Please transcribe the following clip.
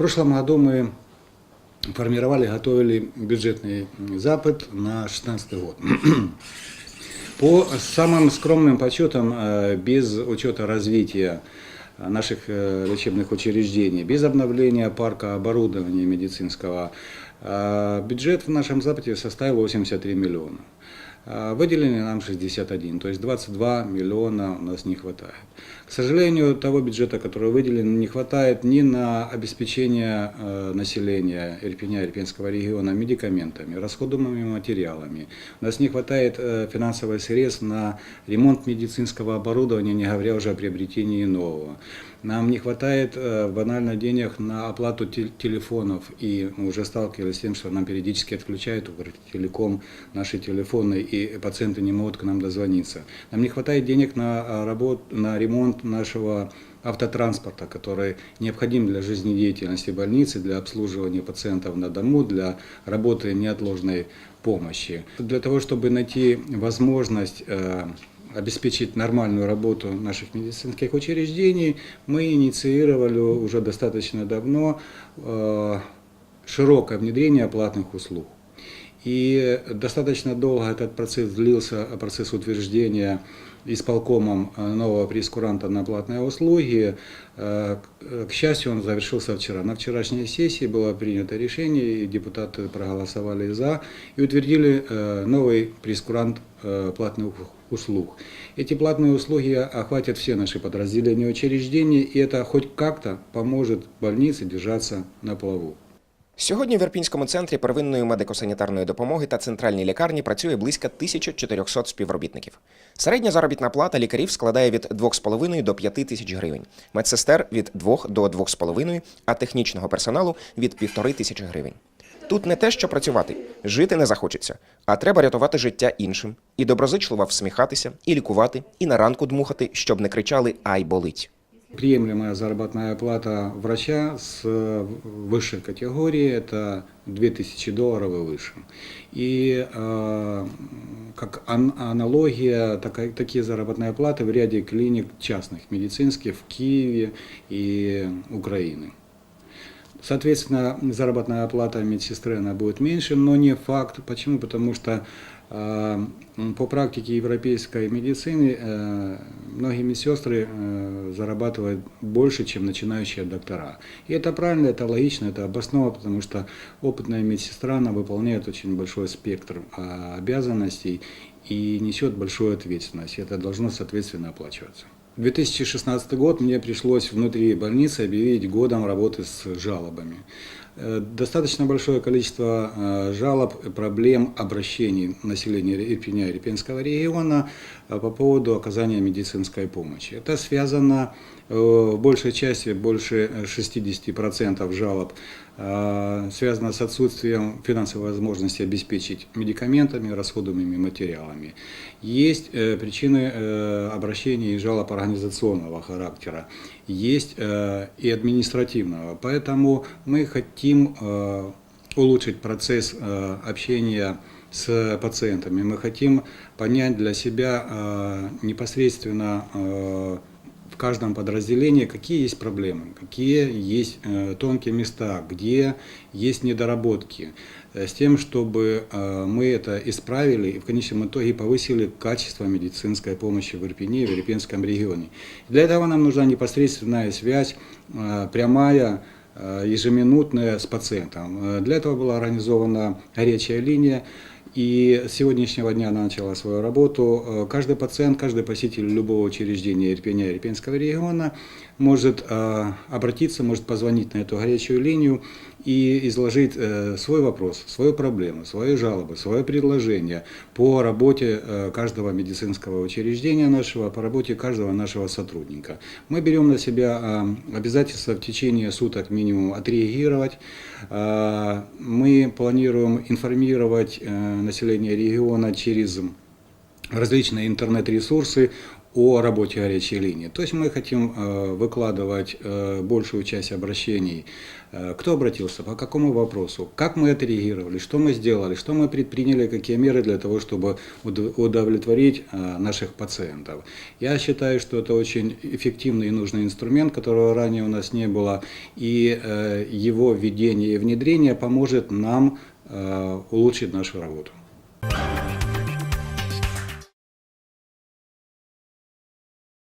прошлом году мы формировали, готовили бюджетный запад на 2016 год. По самым скромным подсчетам, э, без учета развития наших э, лечебных учреждений, без обновления парка оборудования медицинского, э, бюджет в нашем западе составил 83 миллиона. А Выделили нам 61, то есть 22 миллиона у нас не хватает. К сожалению, того бюджета, который выделен, не хватает ни на обеспечение э, населения Ирпеня, Ирпенского региона медикаментами, расходуемыми материалами. У нас не хватает э, финансовых средств на ремонт медицинского оборудования, не говоря уже о приобретении нового. Нам не хватает э, банально денег на оплату тел- телефонов, и мы уже сталкивались с тем, что нам периодически отключают Укртелеком наши телефоны, и пациенты не могут к нам дозвониться. Нам не хватает денег на, а, работ, на ремонт нашего автотранспорта, который необходим для жизнедеятельности больницы, для обслуживания пациентов на дому, для работы неотложной помощи. Для того, чтобы найти возможность э, обеспечить нормальную работу наших медицинских учреждений, мы инициировали уже достаточно давно э, широкое внедрение платных услуг. И достаточно долго этот процесс длился, процесс утверждения исполкомом э, нового прескуранта на платные услуги. Э, К счастью, он завершился вчера. На вчерашней сессии было принято решение, и депутаты проголосовали за, и утвердили э, новый прескурант платных услуг. Эти платные услуги охватят все наши подразделения и учреждения, и это хоть как-то поможет больнице держаться на плаву. Сьогодні в Ірпінському центрі первинної медико-санітарної допомоги та центральній лікарні працює близько 1400 співробітників. Середня заробітна плата лікарів складає від 2,5 до 5 тисяч гривень, медсестер від 2 до 2,5, а технічного персоналу від 1,5 тисячі гривень. Тут не те, що працювати, жити не захочеться, а треба рятувати життя іншим, і доброзичливо всміхатися, і лікувати, і на ранку дмухати, щоб не кричали Ай болить. Приемлемая заработная плата врача с э, высшей категории – это 2000 долларов и выше. И э, как ан- аналогия, такая- такие заработные платы в ряде клиник частных медицинских в Киеве и Украины. Соответственно, заработная плата медсестры она будет меньше, но не факт. Почему? Потому что э, по практике европейской медицины э, многие медсестры э, зарабатывают больше, чем начинающие доктора. И это правильно, это логично, это обосновано, потому что опытная медсестра, она выполняет очень большой спектр э, обязанностей и несет большую ответственность. Это должно, соответственно, оплачиваться. 2016 год мне пришлось внутри больницы объявить годом работы с жалобами. Э, Достаточно большое количество э, жалоб, проблем, обращений населения Ирпеня и Ирпенского региона э, по поводу оказания медицинской помощи. Это связано в большей части, больше 60% жалоб связано с отсутствием финансовой возможности обеспечить медикаментами, расходуемыми материалами. Есть причины обращений и жалоб организационного характера, есть э, и административного. Поэтому мы хотим э, улучшить процесс э, общения с пациентами. Мы хотим понять для себя непосредственно каждом подразделении, какие есть проблемы, какие есть э, тонкие места, где есть недоработки, э, с тем, чтобы э, мы это исправили и в конечном итоге повысили качество медицинской помощи в Ирпене и в Ирпенском регионе. Для этого нам нужна непосредственная связь, прямая, ежеминутная с пациентом. Для этого была организована горячая линия, и с сегодняшнего дня она начала свою работу. Э, Каждый пациент, каждый посетитель любого учреждения Ирпеня и Ирпенского региона может э, обратиться, может позвонить на эту горячую линию и изложить э, свой вопрос, свою проблему, свои жалобы, свое предложение по работе э, каждого медицинского учреждения нашего, по работе каждого нашего сотрудника. Мы берем на себя э, обязательство в течение суток минимум отреагировать. Мы планируем информировать население региона через различные интернет-ресурсы о работе горячей линии. То есть мы хотим э, выкладывать э, большую часть обращений, э, кто обратился, по какому вопросу, как мы отреагировали, что мы сделали, что мы предприняли, какие меры для того, чтобы уд- удовлетворить наших пациентов. Я считаю, что это очень эффективный и нужный инструмент, которого ранее у нас не было, и его введение и внедрение поможет нам улучшить нашу работу.